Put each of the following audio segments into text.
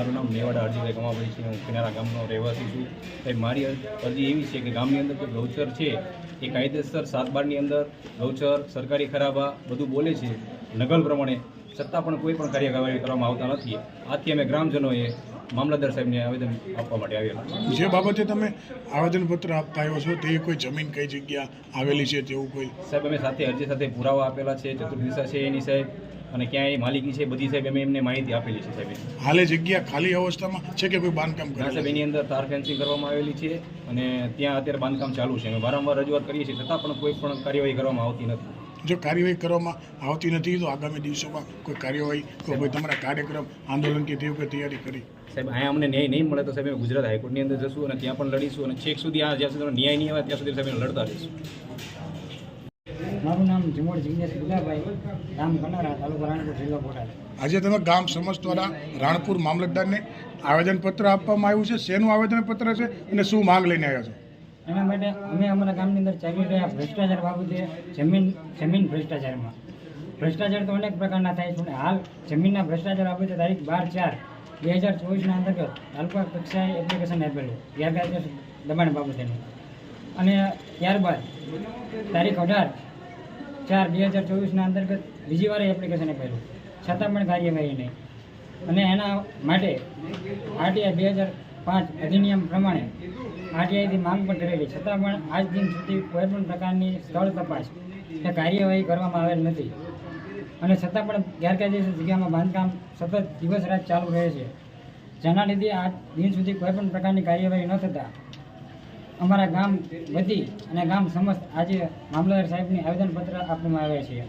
મારું નામ મેવાડા અરજીભાઈ કમાભાઈ છે હું કિનારા ગામનો રહેવાસી છું. સાહેબ મારી અર- અરજી એવી છે કે ગામની અંદર જે ગૌચર છે એ કાયદેસર સાત બારની અંદર ગૌચર સરકારી ખરાબા બધું બોલે છે. નગલ પ્રમાણે છતાં પણ કોઈ પણ કાર્યવાહી કરવામાં આવતા નથી. આથી અમે ગ્રામજનોએ મામલતદાર સાહેબને આવેદન આપવા માટે આવ્યા જે બાબતે તમે આવેદનપત્ર આપતા આવ્યો છો તે કોઈ જમીન કઈ જગ્યા આવેલી છે તેવું કોઈ? સાહેબ અમે સાથે અરજી સાથે પુરાવા આપેલા છે ચતુર્દિશા છે એની સાહેબ. અને ક્યાં એ માલિકી છે બધી સાહેબ અમે એમને માહિતી આપેલી છે સાહેબ હાલે જગ્યા ખાલી અવસ્થામાં છે કે કોઈ બાંધકામ ના સાહેબ એની અંદર તાર ફેન્સિંગ કરવામાં આવેલી છે અને ત્યાં અત્યારે બાંધકામ ચાલુ છે. અમે વારંવાર રજૂઆત કરીએ છીએ છતાં પણ કોઈ પણ કાર્યવાહી કરવામાં આવતી નથી. જો કાર્યવાહી કરવામાં આવતી નથી તો આગામી દિવસોમાં કોઈ કાર્યવાહી કે કોઈ તમારા કાર્યક્રમ આંદોલન કે તેવું કોઈ તૈયારી કરી? સાહેબ અહીંયા અમને ન્યાય નહીં મળે તો સાહેબ ગુજરાત હાઈકોર્ટની અંદર જશું અને ત્યાં પણ લડીશું અને છેક સુધી આ જ્યાં સુધી ન્યાય નહીં આવે ત્યાં સુધી સાહેબ લડતા રહીશું. મારું નામ જમોડ જિગ્નેશ ગુલાભાઈ ગામ કનારા તાલુકા રાણપુર જિલ્લો બોટાદ. આજે તમે ગામ સમાજ દ્વારા રાણપુર મામલતદારને આવેદનપત્ર આપવામાં આવ્યું છે શેનું આવેદનપત્ર છે અને શું માંગ લઈને આવ્યા છો? એના માટે અમે અમારા ગામની અંદર ચાલી રહ્યા ભ્રષ્ટાચાર બાબતે જમીન જમીન ભ્રષ્ટાચારમાં. ભ્રષ્ટાચાર તો અનેક પ્રકારના થાય છે અને હાલ જમીનના ભ્રષ્ટાચાર બાબતે તારીખ બાર ચાર બે હજાર ચોવીસના અંતર્ગત તાલુકા કક્ષાએ એપ્લિકેશન આપેલું ગેરકાયદેસર દબાણ બાબતેનું. અને ત્યારબાદ તારીખ અઢાર ચાર, બે હજાર ચોવીસના અંતર્ગત બીજી વાર એપ્લિકેશન આપેલું છતાં પણ કાર્યવાહી નહીં. અને એના માટે આરટીઆઈ બે હજાર પાંચ અધિનિયમ પ્રમાણે આરટીઆઈથી માંગ પણ કરેલી. છતાં પણ આજ દિન સુધી કોઈ પણ પ્રકારની સ્થળ તપાસ કે કાર્યવાહી કરવામાં આવેલ નથી. અને છતાં પણ ગેરકાયદેસર જગ્યામાં બાંધકામ સતત દિવસ રાત ચાલુ રહે છે. જેના લીધે આજ દિન સુધી કોઈ પણ પ્રકારની કાર્યવાહી ન થતાં અમારા ગામ વતી અને ગામ સમસ્ત આજે મામલતદાર સાહેબને આવેદનપત્ર આપવામાં આવે છે.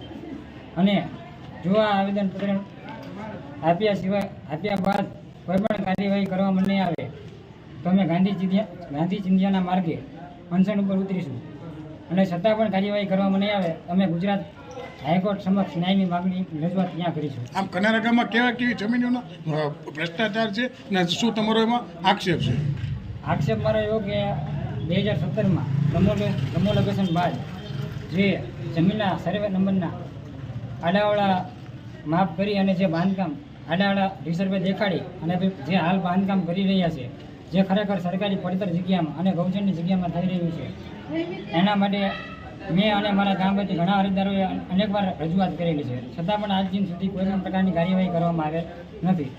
અને જો આ આવેદનપત્ર આપ્યા સિવાય આપ્યા બાદ કોઈ પણ કાર્યવાહી કરવામાં નહીં આવે તો અમે ગાંધી ચિંધ્યા ગાંધી ચિંધ્યાના માર્ગે અનશન ઉપર ઉતરીશું. અને છતાં પણ કાર્યવાહી કરવામાં નહીં આવે અમે ગુજરાત હાઈકોર્ટ સમક્ષ ન્યાયની માગણી રજૂઆત ત્યાં કરીશું. આમ કનારા ગામમાં કેવા કેવી જમીનોનો ભ્રષ્ટાચાર છે અને શું તમારો એમાં આક્ષેપ છે? આક્ષેપ મારો એવો કે બે હજાર સત્તરમાં પ્રમોલે પ્રમોલેગેશન બાદ જે જમીનના સર્વે નંબરના આડાવાળા માફ કરી અને જે બાંધકામ આડાવાળા રિસર્વે દેખાડી અને જે હાલ બાંધકામ કરી રહ્યા છે, જે ખરેખર સરકારી પડતર જગ્યામાં અને ગૌચરની જગ્યામાં થઈ રહ્યું છે. એના માટે મેં અને મારા ગામ વતી ઘણા અરજદારોએ અનેકવાર રજૂઆત કરેલી છે. છતાં પણ આજ દિન સુધી કોઈ પણ પ્રકારની કાર્યવાહી કરવામાં આવેલ નથી.